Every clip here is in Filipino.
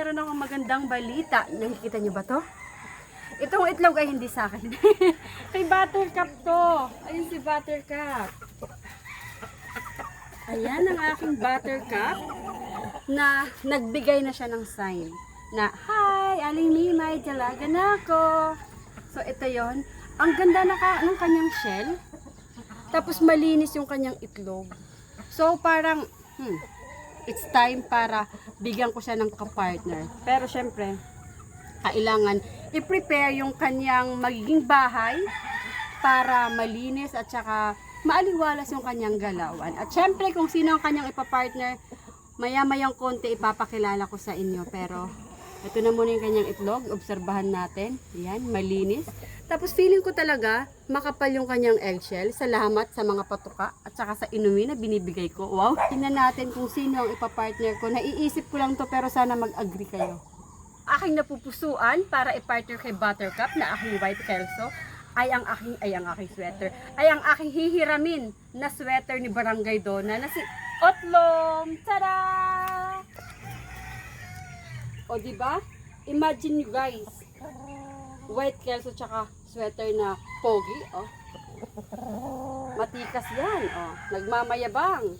meron akong magandang balita. Nakikita niyo ba to? Itong itlog ay hindi sa akin. Kay Buttercup to. Ayun si Buttercup. Ayan ang aking Buttercup na nagbigay na siya ng sign na, Hi, Aling Mimay, dalaga na ako. So, ito yon Ang ganda na ka, ng kanyang shell. Tapos malinis yung kanyang itlog. So, parang, hmm, it's time para bigyan ko siya ng kapartner. Pero syempre, kailangan i-prepare yung kanyang magiging bahay para malinis at saka maaliwalas yung kanyang galawan. At syempre, kung sino ang kanyang ipapartner, maya-mayang konti ipapakilala ko sa inyo. Pero, ito na muna yung kanyang itlog. Obserbahan natin. Yan, malinis. Tapos feeling ko talaga, makapal yung kanyang eggshell. Salamat sa mga patuka at saka sa inumin na binibigay ko. Wow! Tingnan natin kung sino ang ipapartner ko. Naiisip ko lang to pero sana mag-agree kayo. Aking napupusuan para i-partner kay Buttercup na aking white kelso ay ang aking ay ang aking sweater ay ang aking hihiramin na sweater ni Barangay Dona na si Otlong. Tada! O di ba? Imagine you guys. White kelso tsaka sweater na pogi, oh. Matikas 'yan, oh. Nagmamayabang.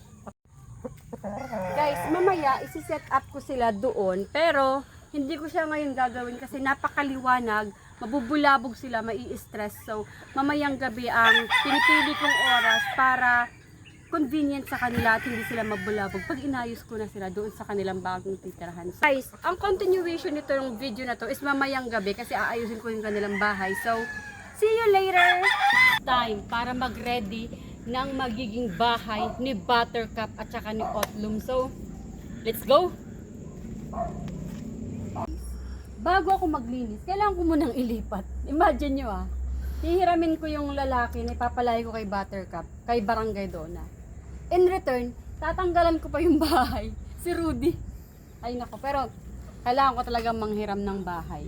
Guys, mamaya isi-set up ko sila doon, pero hindi ko siya ngayon gagawin kasi napakaliwanag, mabubulabog sila, mai-stress. So, mamayang gabi ang pinipili kong oras para convenient sa kanila at hindi sila mabulabog pag inayos ko na sila doon sa kanilang bagong titirahan. Guys, ang continuation nito ng video na to is mamayang gabi kasi aayusin ko yung kanilang bahay. So, see you later! Time para mag-ready ng magiging bahay ni Buttercup at saka ni Otlum. So, let's go! Bago ako maglinis, kailangan ko munang ilipat. Imagine nyo ah, hihiramin ko yung lalaki ipapalay ko kay Buttercup, kay Barangay Dona. In return, tatanggalan ko pa yung bahay. Si Rudy. Ay nako, pero kailangan ko talagang manghiram ng bahay.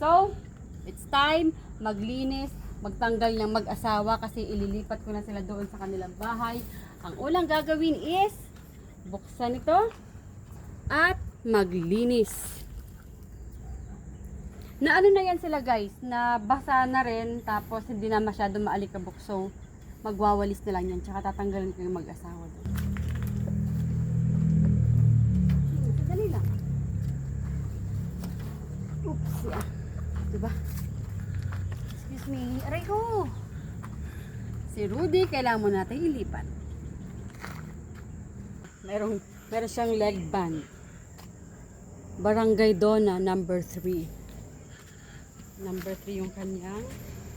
So, it's time maglinis, magtanggal ng mag-asawa kasi ililipat ko na sila doon sa kanilang bahay. Ang unang gagawin is buksan ito at maglinis. Na ano na yan sila guys, na basa na rin tapos hindi na masyado maalikabok. So, magwawalis na lang yan. Tsaka tatanggalin ko yung mag-asawa doon. Sadali lang. Oops, yeah. Diba? Excuse me. Aray ko! Si Rudy, kailangan mo natin ilipat. Merong, meron siyang leg band. Barangay Dona, number 3. Number 3 yung kanyang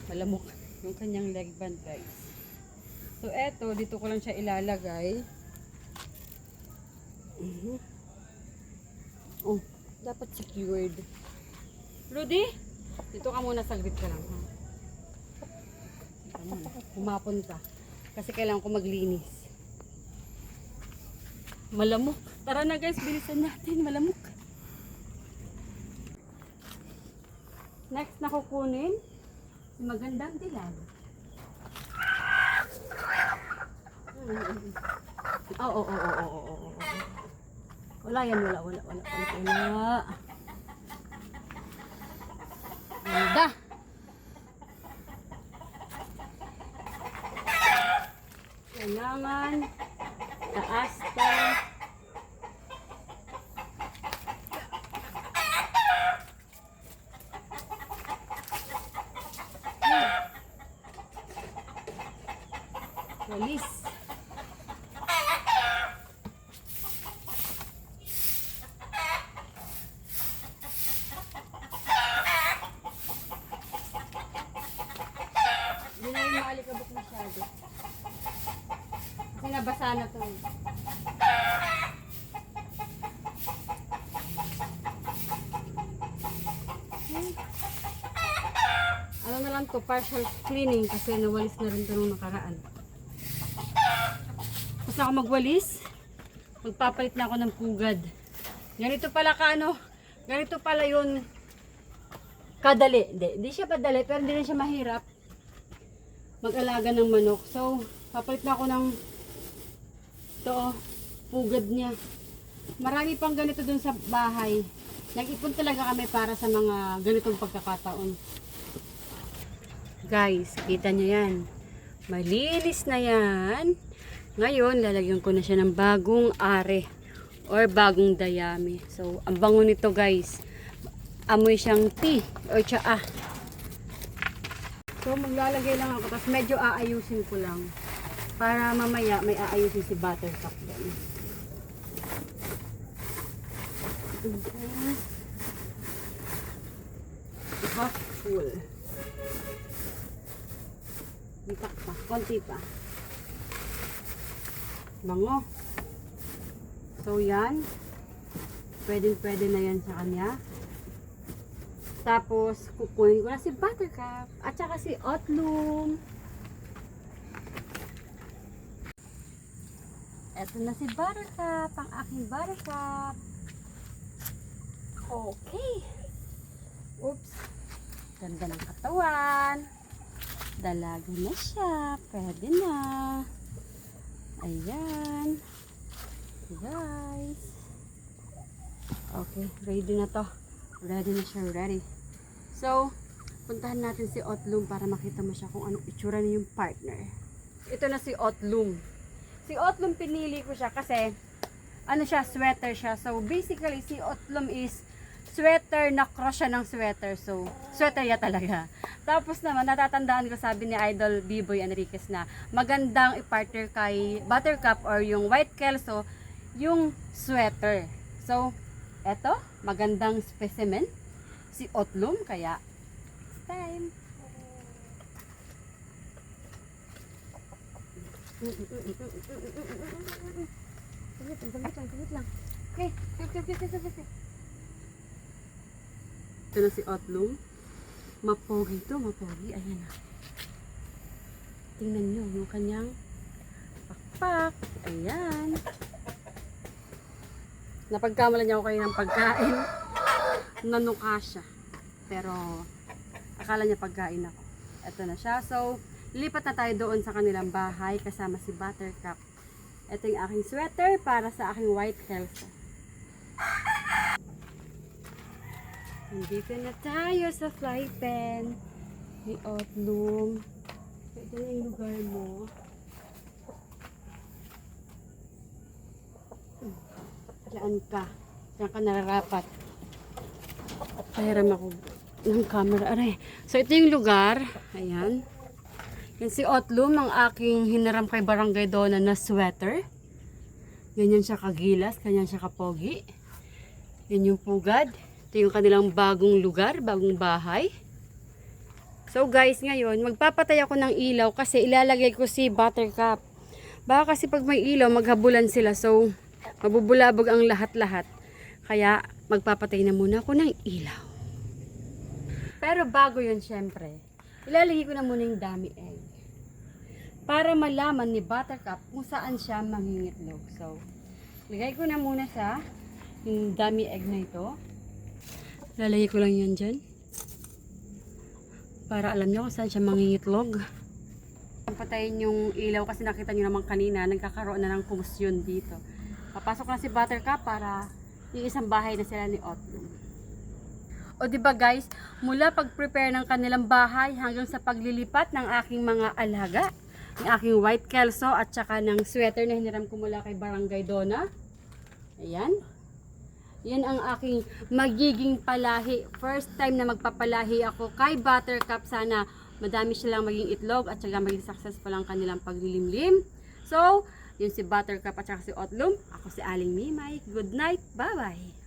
malamok yung kanyang leg band guys. So eto, dito ko lang siya ilalagay. Mhm. Oh, dapat secured. Rudy, dito ka muna saglit ka lang ha. Kasi kailangan ko maglinis. Malamok. Tara na guys, bilisan natin. Malamok. Next na kukunin, magandang dilag. Oo, oo, oo, oo, oo, oo. Wala yan, wala, wala, wala, wala, wala. Ganda. Kailangan taas pa. Walis. Hindi na yung maalikabok masyado. Kasi nabasa na to. Hmm. Ano na lang to, partial cleaning kasi nawalis na rin to nung nakaraan. Tapos ako magwalis, magpapalit na ako ng pugad. Ganito pala ka ano, ganito pala yun kadali. Hindi, hindi siya padali, pero hindi rin siya mahirap mag-alaga ng manok. So, papalit na ako ng ito, oh, pugad niya. Marami pang ganito dun sa bahay. Nag-ipon talaga kami para sa mga ganitong pagkakataon. Guys, kita nyo yan. Malinis na yan. Ngayon, lalagyan ko na siya ng bagong are or bagong dayami. So, ang bango nito guys, amoy siyang tea or tsaa. So, maglalagay lang ako. Tapos medyo aayusin ko lang. Para mamaya may aayusin si Buttercup doon. Half full. Bitak pa. Konti pa. Bango. So, yan. Pwedeng pwede na yan sa kanya. Tapos, kukunin ko na si Buttercup. At saka si Otlum. Eto na si Buttercup. Ang aking Buttercup. Okay. Oops. Ganda ng katawan. Dalaga na siya. Pwede na. Ayan. Guys. Okay. Ready na to. Ready na siya. Ready. So, puntahan natin si Otlum para makita mo siya kung anong itsura niya yung partner. Ito na si Otlum. Si Otlum pinili ko siya kasi ano siya, sweater siya. So, basically, si Otlum is sweater na cross siya ng sweater. So, sweater ya talaga. Tapos naman, natatandaan ko sabi ni Idol B-Boy Enriquez na magandang i-partner kay Buttercup or yung White Kelso, yung sweater. So, eto, magandang specimen. Si Otlum, kaya time. Saglit lang, saglit lang. Okay, okay, okay, okay, okay. Ito na si Otlum. Mapogi to, mapogi. Ayan na. Tingnan nyo yung kanyang pakpak. Ayan. Napagkamalan niya ako kayo ng pagkain. Nanuka siya. Pero, akala niya pagkain ako. Ito na siya. So, lipat na tayo doon sa kanilang bahay kasama si Buttercup. Ito yung aking sweater para sa aking white Kelso. Nandito na tayo sa fly pen ni Otlum. Ito na yung lugar mo. Diyan ka. Diyan ka nararapat. Pahiram ako ng camera. Aray. So, ito yung lugar. Ayan. Yan si Otlum, ang aking hinaram kay Barangay Dona na sweater. Ganyan siya kagilas, ganyan siya kapogi. Yan yung pugad. Ito yung kanilang bagong lugar, bagong bahay. So guys, ngayon, magpapatay ako ng ilaw kasi ilalagay ko si Buttercup. Baka kasi pag may ilaw, maghabulan sila. So, mabubulabog ang lahat-lahat. Kaya, magpapatay na muna ako ng ilaw. Pero bago yun, syempre, ilalagay ko na muna yung dummy egg. Para malaman ni Buttercup kung saan siya mangingitlog. So, lagay ko na muna sa yung dummy egg na ito. Lalagay ko lang yan dyan. Para alam niyo kung saan siya mangingitlog. Patayin yung ilaw kasi nakita niyo naman kanina, nagkakaroon na ng kumusyon dito. Papasok na si Buttercup para yung isang bahay na sila ni Otlum. O di ba guys, mula pag-prepare ng kanilang bahay hanggang sa paglilipat ng aking mga alaga, ng aking white kelso at saka ng sweater na hiniram ko mula kay Barangay Dona. Ayan. Yan ang aking magiging palahi. First time na magpapalahi ako kay Buttercup. Sana madami silang maging itlog at saka maging successful ang kanilang paglilimlim. So, yun si Buttercup at saka si Otlum. Ako si Aling Mimay. Good night. Bye-bye.